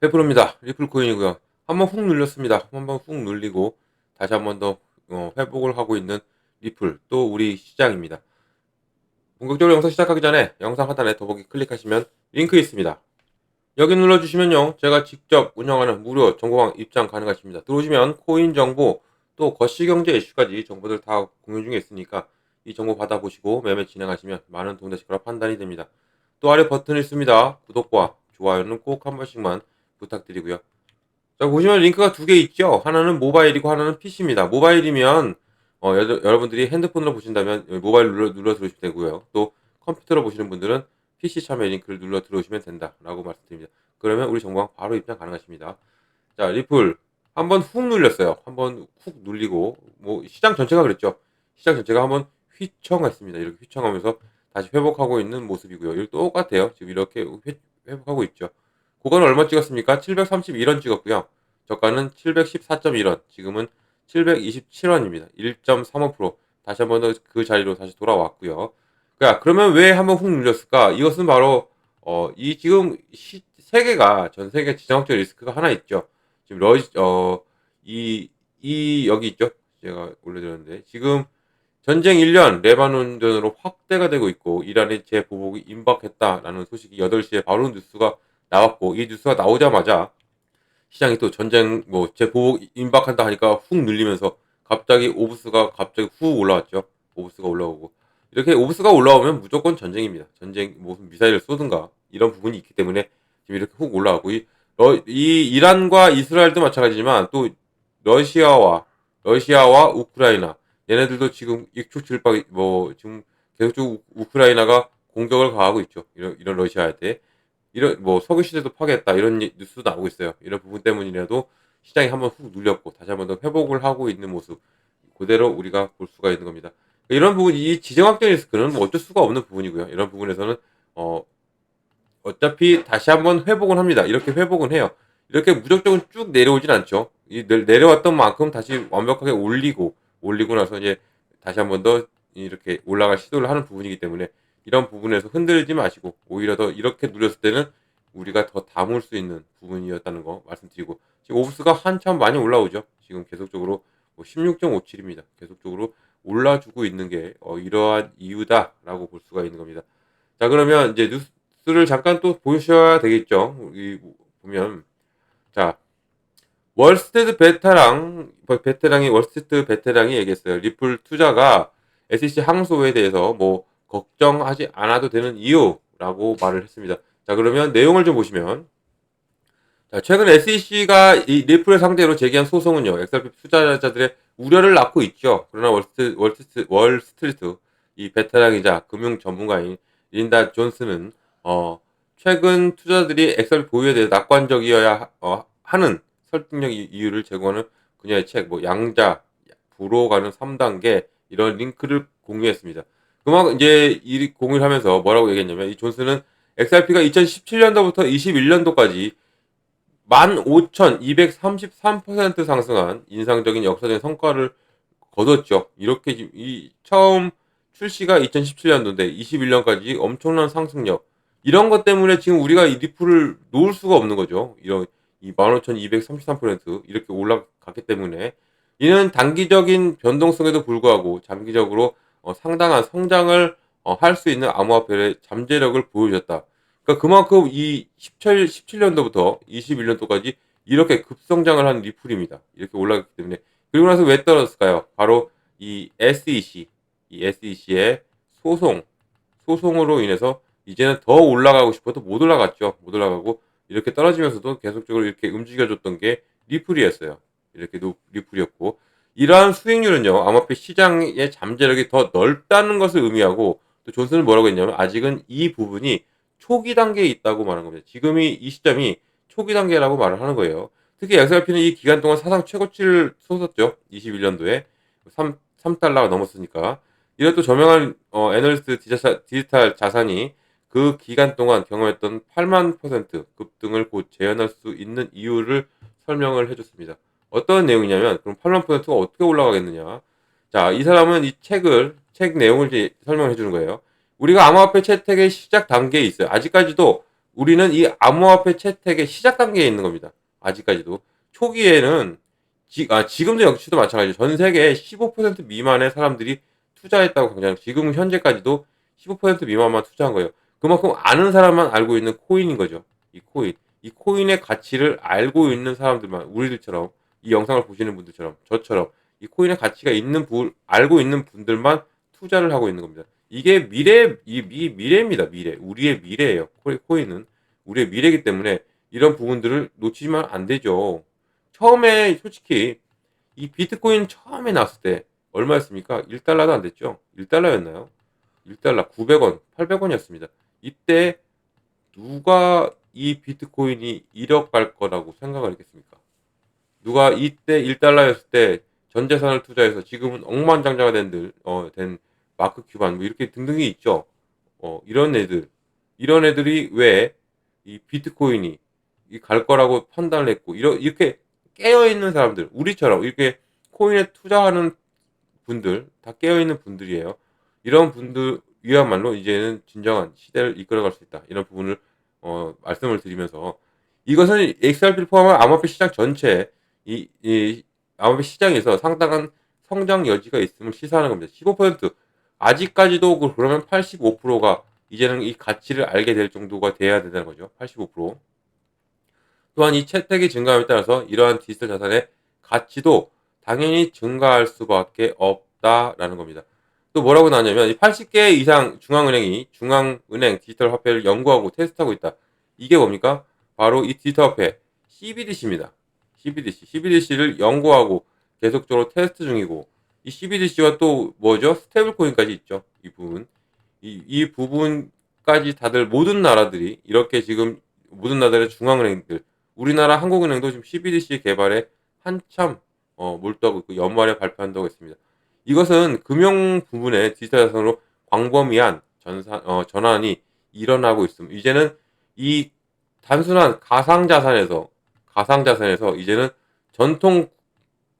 페프로입니다. 리플 코인이고요. 한번 훅 눌렸습니다. 한번 훅 눌리고 다시 한번더 어, 회복을 하고 있는 리플 또 우리 시장입니다. 본격적으로 영상 시작하기 전에 영상 하단에 더보기 클릭하시면 링크 있습니다. 여기 눌러주시면요. 제가 직접 운영하는 무료 정보방 입장 가능하십니다. 들어오시면 코인 정보 또 거시경제 이슈까지 정보들 다 공유 중에 있으니까 이 정보 받아보시고 매매 진행하시면 많은 도움 되실 거라 판단이 됩니다. 또 아래 버튼 있습니다. 구독과 좋아요는 꼭 한 번씩만 부탁드리고요. 자, 보시면 링크가 두 개 있죠? 하나는 모바일이고 하나는 PC입니다. 모바일이면, 어, 여, 러분들이 핸드폰으로 보신다면 모바일 눌러, 눌러 들어오시면 되고요. 또 컴퓨터로 보시는 분들은 PC 참여 링크를 눌러 들어오시면 된다라고 말씀드립니다. 그러면 우리 정보방 바로 입장 가능하십니다. 자, 리플. 한번 훅 눌렸어요. 한번 훅 눌리고, 뭐, 시장 전체가 그랬죠. 시장 전체가 한번 휘청했습니다. 이렇게 휘청하면서 다시 회복하고 있는 모습이고요. 이거 똑같아요. 지금 이렇게 회, 회복하고 있죠. 고가는 얼마 찍었습니까? 731원 찍었고요. 저가는 714.1원. 지금은 727원입니다. 1.35% 다시 한번 더 그 자리로 다시 돌아왔고요. 자, 그러면 왜 한번 훅 눌렸을까? 이것은 바로 어, 이 지금 시, 세계가 전 세계 지정학적 리스크가 하나 있죠. 지금 러시 어이 이 여기 있죠. 제가 올려드렸는데 지금 전쟁 1년 레바논전으로 확대가 되고 있고 이란의 재보복이 임박했다라는 소식이 8시에 바로 뉴스가 나왔고 이 뉴스가 나오자마자 시장이 또 전쟁 뭐 재보복 임박한다 하니까 훅 눌리면서 갑자기 오브스가 갑자기 훅 올라왔죠. 오브스가 올라오고 이렇게 오브스가 올라오면 무조건 전쟁입니다. 전쟁 무슨 미사일을 쏘든가 이런 부분이 있기 때문에 지금 이렇게 훅 올라가고 이, 러, 이 이란과 이스라엘도 마찬가지지만 또 러시아와 러시아와 우크라이나 얘네들도 지금 익축질박 뭐 지금 계속적으로 우크라이나가 공격을 가하고 있죠. 이런 이런 러시아한테 이런 뭐 석유 시대도 파괴했다 이런 뉴스도 나오고 있어요. 이런 부분 때문이라도 시장이 한번 훅 눌렸고 다시 한번 더 회복을 하고 있는 모습 그대로 우리가 볼 수가 있는 겁니다. 이런 부분 이 지정학적 리스크는 뭐 어쩔 수가 없는 부분이고요. 이런 부분에서는 어 어차피 다시 한번 회복을 합니다. 이렇게 회복은 해요. 이렇게 무조건 쭉 내려오진 않죠. 이 내려왔던 만큼 다시 완벽하게 올리고 올리고 나서 이제 다시 한번 더 이렇게 올라갈 시도를 하는 부분이기 때문에 이런 부분에서 흔들지 마시고 오히려 더 이렇게 누렸을 때는 우리가 더 담을 수 있는 부분이었다는 거 말씀드리고 지금 오브스가 한참 많이 올라오죠. 지금 계속적으로 뭐 16.57입니다. 계속적으로 올라주고 있는 게 어, 이러한 이유다라고 볼 수가 있는 겁니다. 자 그러면 이제 뉴스를 잠깐 또 보셔야 되겠죠. 여기 보면 자 월스트리트 베테랑 베테랑이 월스트리트 베테랑이 얘기했어요. 리플 투자가 SEC 항소에 대해서 뭐 걱정하지 않아도 되는 이유라고 말을 했습니다. 자, 그러면 내용을 좀 보시면 자, 최근 SEC가 이 리플을 상대로 제기한 소송은요. XRP 투자자들의 우려를 낳고 있죠. 그러나 월스트, 월스트, 월스트리트 이 베테랑이자 금융 전문가인 린다 존스는 어, 최근 투자들이 XRP 보유에 대해 낙관적이어야 어, 하는 설득력 이유를 제공하는 그녀의 책, 뭐 양자, 부로 가는 3단계 이런 링크를 공유했습니다. 그만큼 이제 이 공유를 하면서 뭐라고 얘기했냐면 이 존스는 XRP가 2017년도부터 21년도까지 15,233% 상승한 인상적인 역사적인 성과를 거뒀죠. 이렇게 이 처음 출시가 2017년도인데 21년까지 엄청난 상승력. 이런 것 때문에 지금 우리가 이 리플을 놓을 수가 없는 거죠. 이런 이 15,233% 이렇게 올라갔기 때문에 이는 단기적인 변동성에도 불구하고 장기적으로 어, 상당한 성장을 어, 할 수 있는 암호화폐의 잠재력을 보여줬다. 그러니까 그만큼 이 17, 17년도부터 21년도까지 이렇게 급성장을 한 리플입니다. 이렇게 올라갔기 때문에. 그리고 나서 왜 떨어졌을까요? 바로 이 SEC, 이 SEC의 소송, 소송으로 인해서 이제는 더 올라가고 싶어도 못 올라갔죠. 못 올라가고 이렇게 떨어지면서도 계속적으로 이렇게 움직여줬던 게 리플이었어요. 이렇게 리플이었고 이러한 수익률은요, 암호화폐 시장의 잠재력이 더 넓다는 것을 의미하고, 또 존슨은 뭐라고 했냐면, 아직은 이 부분이 초기 단계에 있다고 말한 겁니다. 지금이 이 시점이 초기 단계라고 말을 하는 거예요. 특히 XRP는 이 기간 동안 사상 최고치를 솟았죠. 21년도에. 3, 3달러가 넘었으니까. 이런 또 저명한 어, 애널리스트 디지털, 디지털 자산이 그 기간 동안 경험했던 8만 퍼센트 급등을 곧 재현할 수 있는 이유를 설명을 해줬습니다. 어떤 내용이냐면 그럼 8만 퍼센트가 어떻게 올라가겠느냐. 자, 이 사람은 이 책을 책 내용을 설명해 주는 거예요. 우리가 암호화폐 채택의 시작 단계에 있어요. 아직까지도 우리는 이 암호화폐 채택의 시작 단계에 있는 겁니다. 아직까지도 초기에는 지, 아, 지금도 역시도 마찬가지죠. 전 세계 15% 미만의 사람들이 투자했다고 강조하는 지금 현재까지도 15% 미만만 투자한 거예요. 그만큼 아는 사람만 알고 있는 코인인 거죠. 이 코인. 이 코인의 가치를 알고 있는 사람들만 우리들처럼 이 영상을 보시는 분들처럼 저처럼 이 코인의 가치가 있는 분 알고 있는 분들만 투자를 하고 있는 겁니다. 이게 미래 이 미, 미래입니다. 미래. 우리의 미래예요. 코- 코인은 우리의 미래이기 때문에 이런 부분들을 놓치면 안 되죠. 처음에 솔직히 이 비트코인 처음에 나왔을 때 얼마였습니까? 1달러도 안 됐죠. 1달러였나요? 1달러 900원, 800원이었습니다. 이때 누가 이 비트코인이 1억 갈 거라고 생각을 했겠습니까? 누가 이때 1달러였을 때 전 재산을 투자해서 지금은 억만장자가 된, 들, 어, 된 마크 큐반 뭐 이렇게 등등이 있죠. 어, 이런 애들 이런 애들이 왜 이 비트코인이 이갈 거라고 판단을 했고 이러, 이렇게 깨어 있는 사람들 우리처럼 이렇게 코인에 투자하는 분들 다 깨어 있는 분들이에요. 이런 분들이야말로 이제는 진정한 시대를 이끌어갈 수 있다. 이런 부분을 어, 말씀을 드리면서 이것은 XRP를 포함한 암호화폐 시장 전체 이, 이 암호화폐 시장에서 상당한 성장 여지가 있음을 시사하는 겁니다. 15% 아직까지도 그- 그러면 85%가 이제는 이 가치를 알게 될 정도가 돼야 된다는 거죠. 85%. 또한 이 채택이 증가함에 따라서 이러한 디지털 자산의 가치도 당연히 증가할 수밖에 없다라는 겁니다. 또 뭐라고 나왔냐면 이 80개 이상 중앙은행이 중앙은행 디지털 화폐를 연구하고 테스트하고 있다. 이게 뭡니까? 바로 이 디지털 화폐 CBDC입니다. CBDC. CBDC를 연구하고 계속적으로 테스트 중이고 이 CBDC와 또 뭐죠? 스테이블 코인까지 있죠. 이 부분. 이, 이 부분까지 다들 모든 나라들이 이렇게 지금 모든 나라들의 중앙은행들 우리나라 한국은행도 지금 CBDC 개발에 한참 어, 몰두하고 있고 연말에 발표한다고 했습니다. 이것은 금융 부분의 디지털 자산으로 광범위한 전산, 어, 전환이 일어나고 있습니다. 이제는 이 단순한 가상 자산에서 가상 자산에서 이제는 전통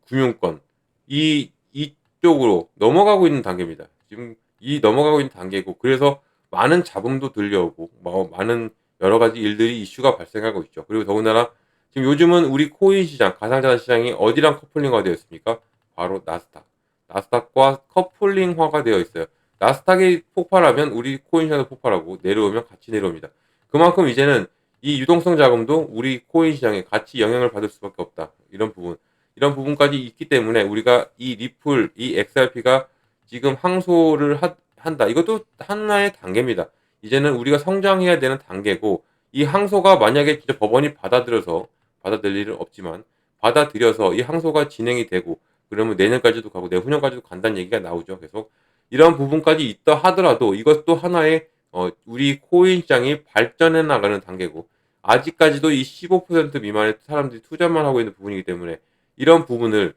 금융권 이 이쪽으로 넘어가고 있는 단계입니다. 지금 이 넘어가고 있는 단계고 그래서 많은 잡음도 들려오고 뭐 많은 여러 가지 일들이 이슈가 발생하고 있죠. 그리고 더군다나 지금 요즘은 우리 코인 시장, 가상자산 시장이 어디랑 커플링화 되어 있습니까? 바로 나스닥. 나스닥과 커플링화가 되어 있어요. 나스닥이 폭발하면 우리 코인 시장도 폭발하고 내려오면 같이 내려옵니다. 그만큼 이제는 이 유동성 자금도 우리 코인 시장에 같이 영향을 받을 수밖에 없다. 이런 부분. 이런 부분까지 있기 때문에 우리가 이 리플, 이 XRP가 지금 항소를 하- 한다. 이것도 하나의 단계입니다. 이제는 우리가 성장해야 되는 단계고 이 항소가 만약에 진짜 법원이 받아들여서 받아들일 일은 없지만 받아들여서 이 항소가 진행이 되고 그러면 내년까지도 가고 내후년까지도 간다는 얘기가 나오죠. 계속 이런 부분까지 있다 하더라도 이것도 하나의 어, 우리 코인 시장이 발전해 나가는 단계고 아직까지도 이 15% 미만의 사람들이 투자만 하고 있는 부분이기 때문에 이런 부분을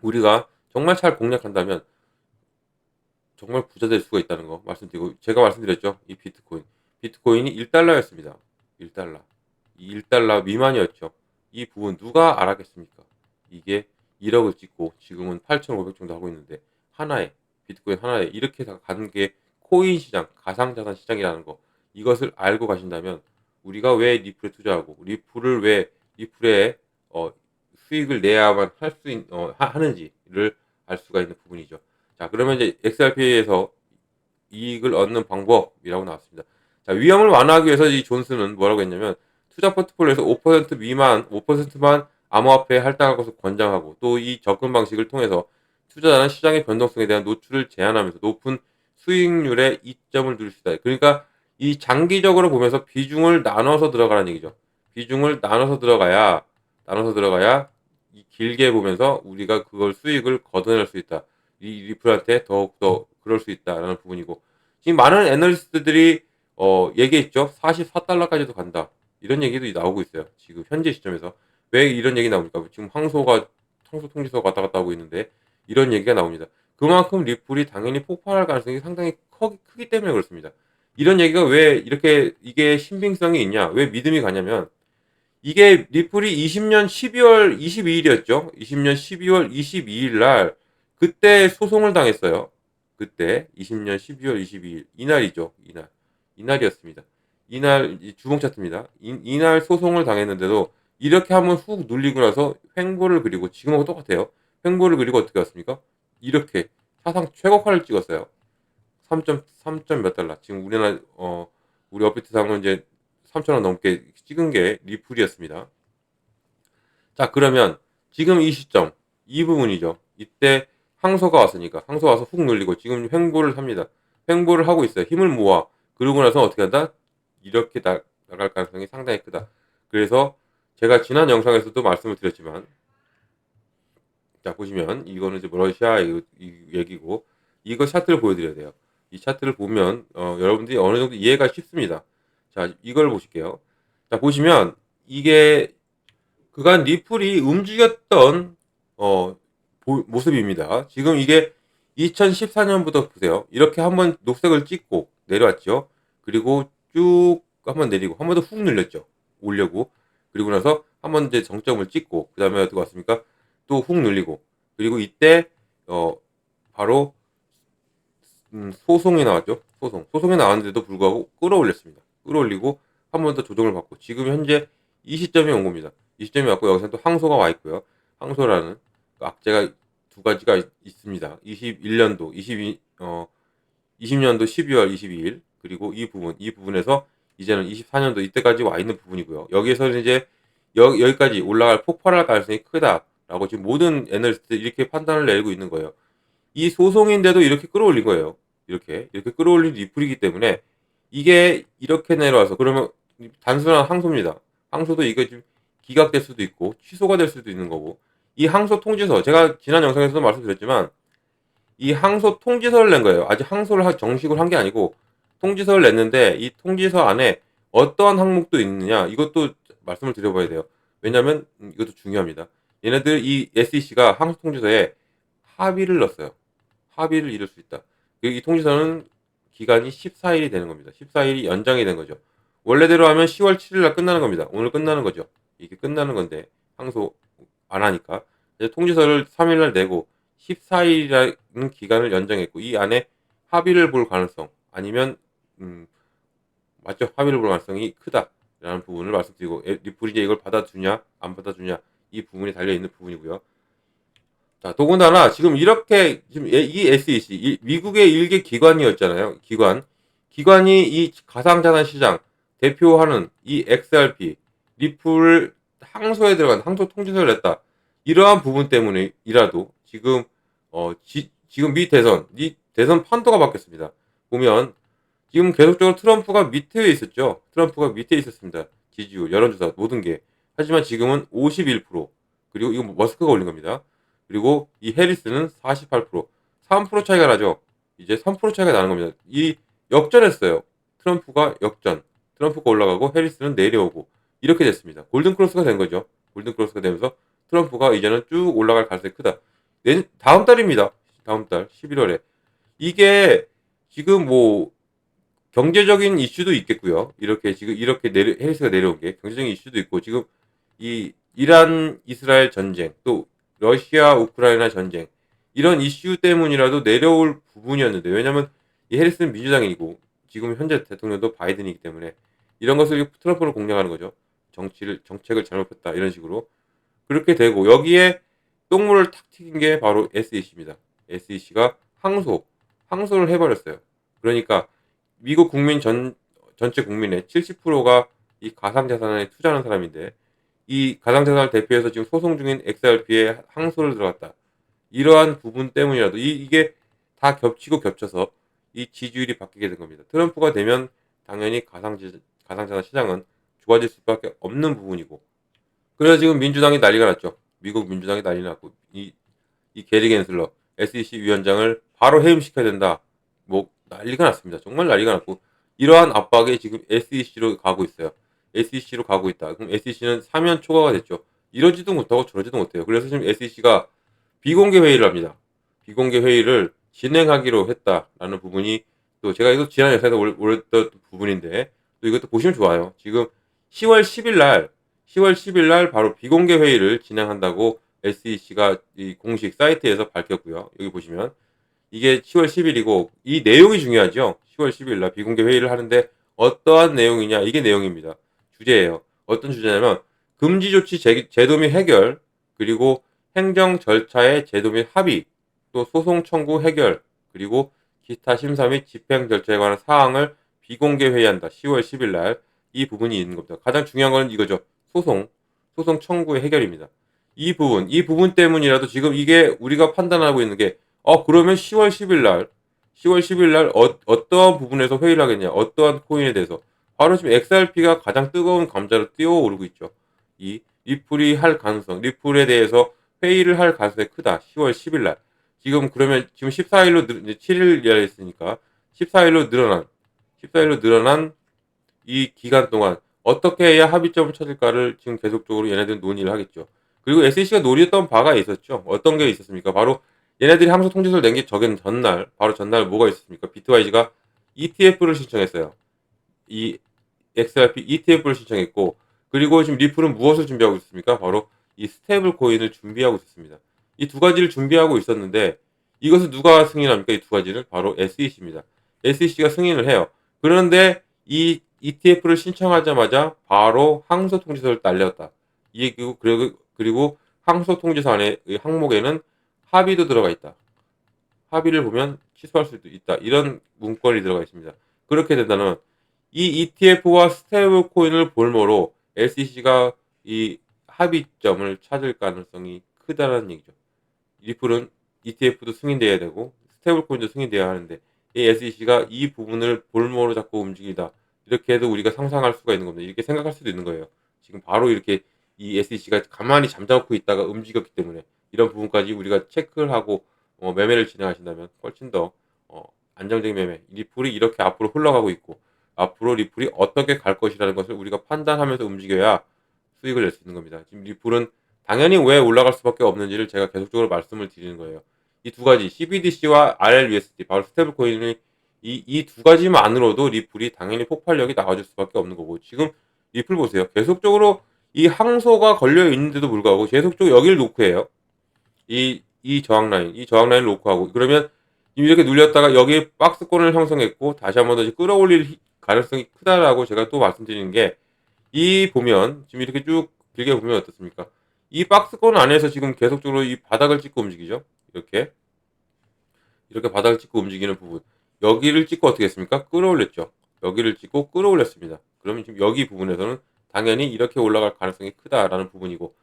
우리가 정말 잘 공략한다면 정말 부자 될 수가 있다는 거 말씀드리고 제가 말씀드렸죠. 이 비트코인. 비트코인이 1달러였습니다. 1달러. 이 1달러 미만이었죠. 이 부분 누가 알았겠습니까? 이게 1억을 찍고 지금은 8,500 정도 하고 있는데 하나에 비트코인 하나에 이렇게 다 가는 게 코인 시장, 가상자산 시장이라는 거 이것을 알고 가신다면 우리가 왜 리플에 투자하고 리플을 왜 리플에 어, 수익을 내야만 할수 있, 어, 하- 하는지를 알 수가 있는 부분이죠. 자, 그러면 이제 XRP에서 이익을 얻는 방법이라고 나왔습니다. 자, 위험을 완화하기 위해서 이 존스는 뭐라고 했냐면 투자 포트폴리오에서 5% 미만, 5%만 암호화폐에 할당할 것을 권장하고 또 이 접근 방식을 통해서 투자자는 시장의 변동성에 대한 노출을 제한하면서 높은 수익률에 이점을 누릴 수 있다. 그러니까 이 장기적으로 보면서 비중을 나눠서 들어가라는 얘기죠. 비중을 나눠서 들어가야 나눠서 들어가야 이 길게 보면서 우리가 그걸 수익을 걷어낼 수 있다. 이 리플한테 더욱더 그럴 수 있다라는 부분이고 지금 많은 애널리스트들이 어, 얘기했죠. 44달러까지도 간다. 이런 얘기도 나오고 있어요. 지금 현재 시점에서 왜 이런 얘기 나옵니까? 지금 항소가 항소 통지서가 왔다 갔다 하고 있는데 이런 얘기가 나옵니다. 그만큼 리플이 당연히 폭발할 가능성이 상당히 커, 크기 때문에 그렇습니다. 이런 얘기가 왜 이렇게 이게 신빙성이 있냐? 왜 믿음이 가냐면 이게 리플이 20년 12월 22일이었죠. 20년 12월 22일 날 그때 소송을 당했어요. 그때 20년 12월 22일 이날이죠. 이날 이날이었습니다. 이날 이 주봉 차트입니다. 이, 이날 소송을 당했는데도 이렇게 한번 훅 눌리고 나서 횡보를 그리고 지금하고 똑같아요. 횡보를 그리고 어떻게 왔습니까? 이렇게 사상 최고가를 찍었어요. 3.3. 몇 달러. 지금 우리나라 어 우리 업비트상은 이제 3,000원 넘게 찍은 게 리플이었습니다. 자, 그러면 지금 이 시점 이 부분이죠. 이때 항소가 왔으니까 항소 와서 훅 눌리고 지금 횡보를 합니다. 횡보를 하고 있어요. 힘을 모아. 그러고 나서 어떻게 한다? 이렇게 나, 나갈 가능성이 상당히 크다. 그래서 제가 지난 영상에서도 말씀을 드렸지만 자 보시면 이거는 이제 러시아 이, 이 얘기고 이거 차트를 보여드려야 돼요. 이 차트를 보면 어, 여러분들이 어느 정도 이해가 쉽습니다. 자 이걸 보실게요. 자 보시면 이게 그간 리플이 움직였던 어, 보- 모습입니다. 지금 이게 2014년부터 보세요. 이렇게 한번 녹색을 찍고 내려왔죠. 그리고 쭉 한번 내리고 한 번 더 훅 늘렸죠. 올려고 그리고 나서 한번 이제 정점을 찍고 그 다음에 어떻게 왔습니까? 또 훅 늘리고 그리고 이때 어 바로 음, 소송이 나왔죠. 소송 소송이 나왔는데도 불구하고 끌어올렸습니다. 끌어올리고 한 번 더 조정을 받고 지금 현재 이 시점이 온 겁니다. 이 시점이 왔고 여기서 또 항소가 와 있고요. 항소라는 그 악재가 두 가지가 있, 있습니다. 21년도 22 어 20년도 12월 22일 그리고 이 부분 이 부분에서 이제는 24년도 이때까지 와 있는 부분이고요. 여기에서는 이제 여, 여기까지 올라갈 폭발할 가능성이 크다 라고 지금 모든 애널리스트 이렇게 판단을 내리고 있는 거예요. 이 소송인데도 이렇게 끌어올린 거예요. 이렇게 이렇게 끌어올린 리플이기 때문에 이게 이렇게 내려와서 그러면 단순한 항소입니다. 항소도 이게 지금 기각될 수도 있고 취소가 될 수도 있는 거고 이 항소 통지서 제가 지난 영상에서도 말씀드렸지만 이 항소 통지서를 낸 거예요. 아직 항소를 하- 정식으로 한 게 아니고 통지서를 냈는데 이 통지서 안에 어떠한 항목도 있느냐 이것도 말씀을 드려봐야 돼요. 왜냐하면 음, 이것도 중요합니다. 얘네들 이 SEC가 항소 통지서에 합의를 넣었어요. 합의를 이룰 수 있다. 그리고 이 통지서는 기간이 14일이 되는 겁니다. 14일이 연장이 된 거죠. 원래대로 하면 10월 7일 날 끝나는 겁니다. 오늘 끝나는 거죠. 이게 끝나는 건데 항소 안 하니까 이제 통지서를 3일 날 내고 14일이라는 기간을 연장했고 이 안에 합의를 볼 가능성 아니면 음 맞죠 합의를 볼 가능성이 크다라는 부분을 말씀드리고 에- 리플이 이제 이걸 받아주냐 안 받아주냐 이 부분이 달려 있는 부분이고요. 자 더군다나 지금 이렇게 지금 예- 이 SEC 이 미국의 일개 기관이었잖아요. 기관 기관이 이 가상자산 시장 대표하는 이 XRP 리플을 항소에 들어간 항소 통지서를 냈다. 이러한 부분 때문에이라도 지금 어 지, 지금 미 대선 이 대선 판도가 바뀌었습니다. 보면 지금 계속적으로 트럼프가 밑에 있었죠. 트럼프가 밑에 있었습니다. 지지율, 여론조사 모든 게. 하지만 지금은 51% 그리고 이거 머스크가 올린 겁니다. 그리고 이 해리스는 48% 3% 차이가 나죠. 이제 3% 차이가 나는 겁니다. 이 역전했어요. 트럼프가 역전. 트럼프가 올라가고 해리스는 내려오고 이렇게 됐습니다. 골든 크로스가 된 거죠. 골든 크로스가 되면서 트럼프가 이제는 쭉 올라갈 가능성이 크다. 내 다음 달입니다. 다음 달 11월에 이게 지금 뭐 경제적인 이슈도 있겠고요. 이렇게 지금 이렇게 내려 해리스가 내려온 게 경제적인 이슈도 있고 지금 이 이란 이스라엘 전쟁 또 러시아 우크라이나 전쟁 이런 이슈 때문이라도 내려올 부분이었는데 왜냐면 이 해리스는 민주당이고 지금 현재 대통령도 바이든이기 때문에 이런 것을 트럼프를 공략하는 거죠. 정치를 정책을 잘못했다 이런 식으로 그렇게 되고 여기에 똥물을 탁 튀긴 게 바로 SEC입니다. SEC가 항소 항소를 해버렸어요. 그러니까 미국 국민 전 전체 국민의 70%가 이 가상자산에 투자하는 사람인데 이 가상자산을 대표해서 지금 소송 중인 XRP에 항소를 들어갔다. 이러한 부분 때문이라도 이, 이게 다 겹치고 겹쳐서 이 지지율이 바뀌게 된 겁니다. 트럼프가 되면 당연히 가상지, 가상자산 시장은 좋아질 수밖에 없는 부분이고 그래서 지금 민주당이 난리가 났죠. 미국 민주당이 난리 났고 이, 이 게리 겐슬러 SEC 위원장을 바로 해임시켜야 된다. 뭐 난리가 났습니다. 정말 난리가 났고 이러한 압박이 지금 SEC로 가고 있어요. SEC로 가고 있다. 그럼 SEC는 사면 초과가 됐죠. 이러지도 못하고 저러지도 못해요. 그래서 지금 SEC가 비공개 회의를 합니다. 비공개 회의를 진행하기로 했다라는 부분이 또 제가 이거 지난 영상에서 올- 올렸던 부분인데 또 이것도 보시면 좋아요. 지금 10월 10일 날 10월 10일 날 바로 비공개 회의를 진행한다고 SEC가 이 공식 사이트에서 밝혔고요. 여기 보시면 이게 10월 10일이고 이 내용이 중요하죠. 10월 10일 날 비공개 회의를 하는데 어떠한 내용이냐 이게 내용입니다. 주제예요. 어떤 주제냐면 금지 조치 제, 제도 및 해결 그리고 행정 절차의 제도 및 합의 또 소송 청구 해결 그리고 기타 심사 및 집행 절차에 관한 사항을 비공개 회의한다. 10월 10일 날 이 부분이 있는 겁니다. 가장 중요한 건 이거죠. 소송, 소송 청구의 해결입니다. 이 부분, 이 부분 때문이라도 지금 이게 우리가 판단하고 있는 게, 어, 그러면 10월 10일 날, 10월 10일 날 어, 어떠한 부분에서 회의를 하겠냐, 어떠한 코인에 대해서. 바로 지금 XRP가 가장 뜨거운 감자로 뛰어오르고 있죠. 이 리플이 할 가능성, 리플에 대해서 회의를 할 가능성이 크다. 10월 10일 날. 지금 그러면 지금 14일로 늘, 이제 7일 이하 있으니까 14일로 늘어난 14일로 늘어난 이 기간 동안 어떻게 해야 합의점을 찾을까를 지금 계속적으로 얘네들은 논의를 하겠죠. 그리고 SEC가 논의했던 바가 있었죠. 어떤 게 있었습니까? 바로 얘네들이 항소 통지서를 낸 게 저긴 전날, 바로 전날 뭐가 있었습니까? 비트와이즈가 ETF를 신청했어요. 이 XRP ETF를 신청했고, 그리고 지금 리플은 무엇을 준비하고 있습니까? 바로 이 스테이블 코인을 준비하고 있었습니다. 이 두 가지를 준비하고 있었는데, 이것을 누가 승인합니까? 이 두 가지를? 바로 SEC입니다. SEC가 승인을 해요. 그런데 이 ETF를 신청하자마자 바로 항소 통지서를 날렸다. 그리고, 항소 통지서 안에 이 항목에는 합의도 들어가 있다. 합의를 보면 취소할 수도 있다. 이런 문건이 들어가 있습니다. 그렇게 된다면 이 ETF와 스테이블 코인을 볼모로 SEC가 이 합의점을 찾을 가능성이 크다는 얘기죠. 리플은 ETF도 승인돼야 되고 스테이블 코인도 승인돼야 하는데 이 SEC가 이 부분을 볼모로 자꾸 움직이다. 이렇게 해도 우리가 상상할 수가 있는 겁니다. 이렇게 생각할 수도 있는 거예요. 지금 바로 이렇게 이 SEC가 가만히 잠자코 있다가 움직였기 때문에 이런 부분까지 우리가 체크를 하고 어, 매매를 진행하신다면 훨씬 더 어, 안정적인 매매. 리플이 이렇게 앞으로 흘러가고 있고 앞으로 리플이 어떻게 갈 것이라는 것을 우리가 판단하면서 움직여야 수익을 낼 수 있는 겁니다. 지금 리플은 당연히 왜 올라갈 수밖에 없는지를 제가 계속적으로 말씀을 드리는 거예요. 이 두 가지 CBDC와 RLUSD 바로 스테이블 코인이 이이두 가지만으로도 리플이 당연히 폭발력이 나와줄 수밖에 없는 거고 지금 리플 보세요. 계속적으로 이 항소가 걸려 있는데도 불구하고 계속적으로 여기를 놓고 해요. 이, 이 저항 라인, 이 저항 라인을 놓고 하고 그러면 이렇게 눌렸다가 여기 박스권을 형성했고 다시 한 번 더 끌어올릴 가능성이 크다라고 제가 또 말씀드리는 게 이 보면 지금 이렇게 쭉 길게 보면 어떻습니까? 이 박스권 안에서 지금 계속적으로 이 바닥을 찍고 움직이죠. 이렇게 이렇게 바닥을 찍고 움직이는 부분 여기를 찍고 어떻게 했습니까? 끌어올렸죠. 여기를 찍고 끌어올렸습니다. 그러면 지금 여기 부분에서는 당연히 이렇게 올라갈 가능성이 크다라는 부분이고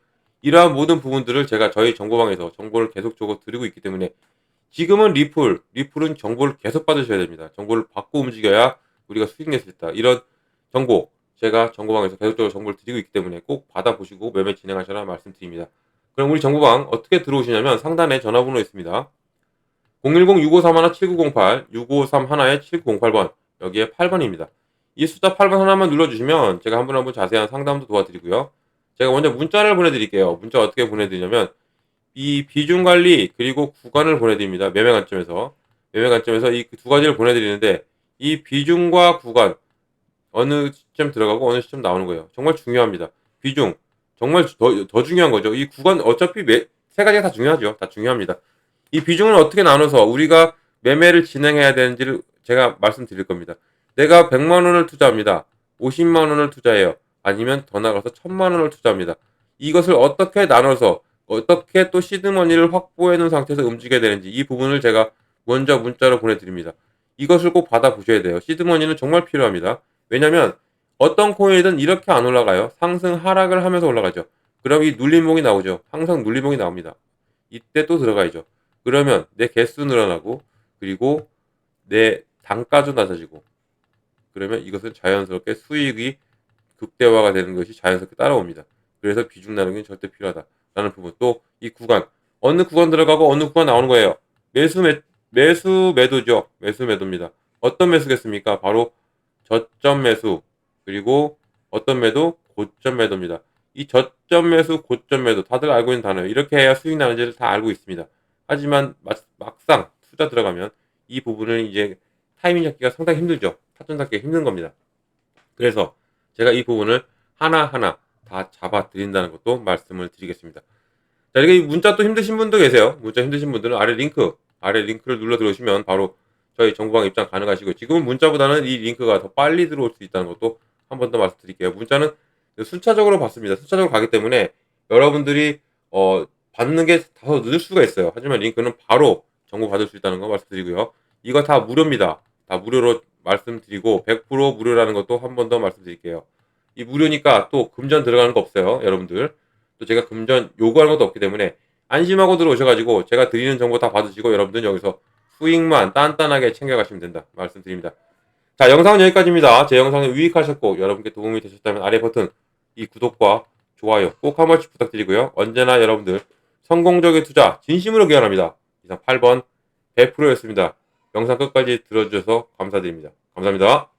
이러한 모든 부분들을 제가 저희 정보방에서 정보를 계속적으로 드리고 있기 때문에 지금은 리플, 리플은 정보를 계속 받으셔야 됩니다. 정보를 받고 움직여야 우리가 수익 낼수 있다. 이런 정보 제가 정보방에서 계속적으로 정보를 드리고 있기 때문에 꼭 받아보시고 매매 진행하셔라 말씀드립니다. 그럼 우리 정보방 어떻게 들어오시냐면 상단에 전화번호 있습니다. 010-6531-7908, 6531-7908번 여기에 8번입니다. 이 숫자 8번 하나만 눌러주시면 제가 한 분 한 분 자세한 상담도 도와드리고요. 제가 먼저 문자를 보내드릴게요. 문자 어떻게 보내드리냐면 이 비중 관리 그리고 구간을 보내드립니다. 매매 관점에서 매매 관점에서 이 두 가지를 보내드리는데 이 비중과 구간 어느 시점 들어가고 어느 시점 나오는 거예요. 정말 중요합니다. 비중 정말 더, 더 중요한 거죠. 이 구간 어차피 매, 세 가지가 다 중요하죠. 다 중요합니다. 이 비중을 어떻게 나눠서 우리가 매매를 진행해야 되는지를 제가 말씀드릴 겁니다. 내가 100만 원을 투자합니다. 50만 원을 투자해요. 아니면 더 나가서 1000만 원을 투자합니다. 이것을 어떻게 나눠서 어떻게 또 시드머니를 확보해 놓은 상태에서 움직여야 되는지 이 부분을 제가 먼저 문자로 보내드립니다. 이것을 꼭 받아보셔야 돼요. 시드머니는 정말 필요합니다. 왜냐면 어떤 코인이든 이렇게 안 올라가요. 상승 하락을 하면서 올라가죠. 그럼 이 눌림목이 나오죠. 항상 눌림목이 나옵니다. 이때 또 들어가야죠. 그러면 내 개수 늘어나고 그리고 내 단가도 낮아지고 그러면 이것은 자연스럽게 수익이 극대화가 되는 것이 자연스럽게 따라옵니다. 그래서 비중 나누기는 절대 필요하다라는 부분. 또 이 구간 어느 구간 들어가고 어느 구간 나오는 거예요. 매수 매 매수 매도죠. 매수 매도입니다. 어떤 매수겠습니까? 바로 저점 매수 그리고 어떤 매도 고점 매도입니다. 이 저점 매수 고점 매도 다들 알고 있는 단어예요. 이렇게 해야 수익 나는지를 다 알고 있습니다. 하지만 막상 투자 들어가면 이 부분을 이제 타이밍 잡기가 상당히 힘들죠. 타점 잡기가 힘든 겁니다. 그래서 제가 이 부분을 하나하나 다 잡아 드린다는 것도 말씀을 드리겠습니다. 자, 이렇게 문자 또 힘드신 분도 계세요. 문자 힘드신 분들은 아래 링크, 아래 링크를 눌러 들어오시면 바로 저희 정보방 입장 가능하시고 지금은 문자보다는 이 링크가 더 빨리 들어올 수 있다는 것도 한 번 더 말씀드릴게요. 문자는 순차적으로 받습니다. 순차적으로 가기 때문에 여러분들이 어, 받는 게 다소 늦을 수가 있어요. 하지만 링크는 바로 정보 받을 수 있다는 거 말씀드리고요. 이거 다 무료입니다. 다 무료로 말씀드리고 100% 무료라는 것도 한 번 더 말씀드릴게요. 이 무료니까 또 금전 들어가는 거 없어요. 여러분들. 또 제가 금전 요구하는 것도 없기 때문에 안심하고 들어오셔가지고 제가 드리는 정보 다 받으시고 여러분들 여기서 수익만 단단하게 챙겨가시면 된다. 말씀드립니다. 자, 영상은 여기까지입니다. 제 영상이 유익하셨고 여러분께 도움이 되셨다면 아래 버튼 이 구독과 좋아요 꼭 한 번씩 부탁드리고요. 언제나 여러분들 성공적인 투자 진심으로 기원합니다. 이상 8번 100%였습니다. 영상 끝까지 들어주셔서 감사드립니다. 감사합니다.